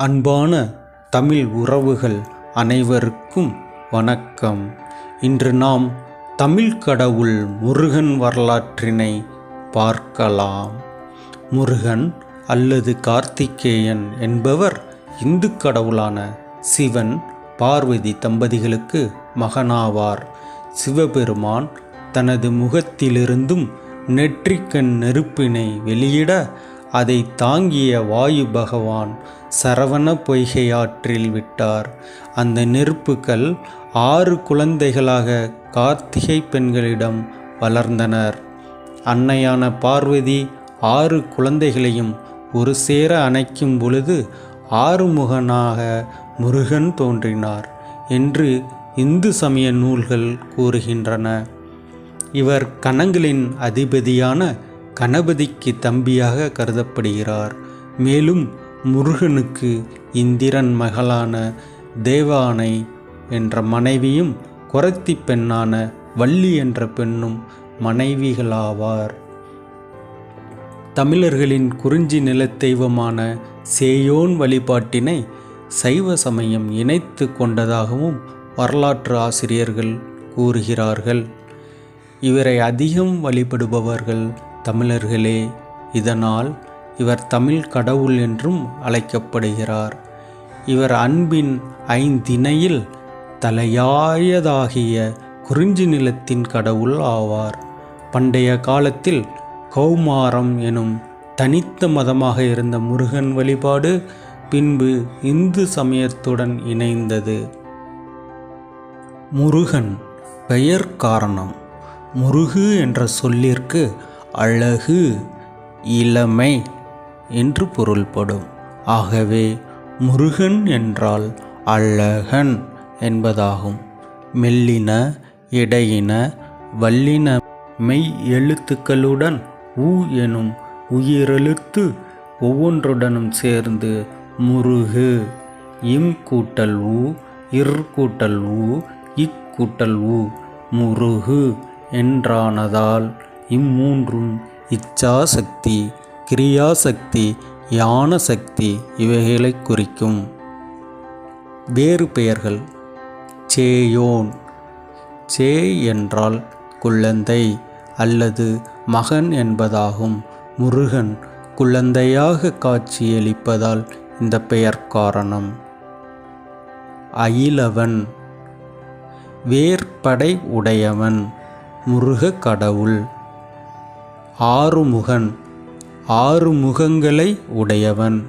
அன்பான தமிழ் உறவுகள் அனைவருக்கும் வணக்கம். இன்று நாம் தமிழ் கடவுள் முருகன் வரலாற்றினை பார்க்கலாம். முருகன் அல்லது கார்த்திகேயன் என்பவர் இந்து கடவுளான சிவன் பார்வதி தம்பதிகளுக்கு மகனாவார். சிவபெருமான் தனது முகத்திலிருந்தும் நெற்றிக்கண் நெருப்பினை வெளியிட அதை தாங்கிய வாயு பகவான் சரவண பொய்கையாற்றில் விட்டார். அந்த நெருப்புகள் ஆறு குழந்தைகளாக கார்த்திகை பெண்களிடம் வளர்ந்தனர். அன்னையான பார்வதி ஆறு குழந்தைகளையும் ஒரு சேர அணைக்கும் பொழுது ஆறுமுகனாக முருகன் தோன்றினார் என்று இந்து சமய நூல்கள் கூறுகின்றன. இவர் கணங்களின் அதிபதியான கணபதிக்கு தம்பியாக கருதப்படுகிறார். மேலும் முருகனுக்கு இந்திரன் மகளான தேவானை என்ற மனைவியும் குரத்தி பெண்ணான வள்ளி என்ற பெண்ணும் மனைவிகளாவார். தமிழர்களின் குறிஞ்சி நிலத்தெய்வமான சேயோன் வழிபாட்டினை சைவ சமயம் இணைத்து கொண்டதாகவும் வரலாற்று ஆசிரியர்கள் கூறுகிறார்கள். இவரை அதிகம் வழிபடுபவர்கள் தமிழர்களே இதனால் இவர் தமிழ் கடவுள் என்றும் அழைக்கப்படுகிறார். இவர் அன்பின் ஐந்திணையில் தலையாயதாகிய குறிஞ்சி நிலத்தின் கடவுள் ஆவார். பண்டைய காலத்தில் கௌமாரம் எனும் தனித்த மதமாக இருந்த முருகன் வழிபாடு பின்பு இந்து சமயத்துடன் இணைந்தது. முருகன் பெயர் காரணம். முருகு என்ற சொல்லிற்கு அழகு இளமை என்று பொருள்படும். ஆகவே முருகன் என்றால் அழகன் என்பதாகும். மெல்லின இடையின வல்லின மெய் எழுத்துக்களுடன் உ எனும் உயிரெழுத்து ஒவ்வொன்றுடனும் சேர்ந்து முருகு இம் கூட்டல் உ இர் கூட்டல் உ இக்கூட்டல் உ முருகு என்றானதால் இம்மூன்றும் இச்சாசக்தி கிரியாசக்தி யான சக்தி இவைகளை குறிக்கும். வேறு பெயர்கள் சேயோன். சே என்றால் குழந்தை அல்லது மகன் என்பதாகும். முருகன் குழந்தையாக காட்சியளிப்பதால் இந்த பெயர் காரணம். அயிலவன். வேர்படை உடையவன். முருக கடவுள். ஆறுமுகன் ஆறு முகங்களை உடையவன்.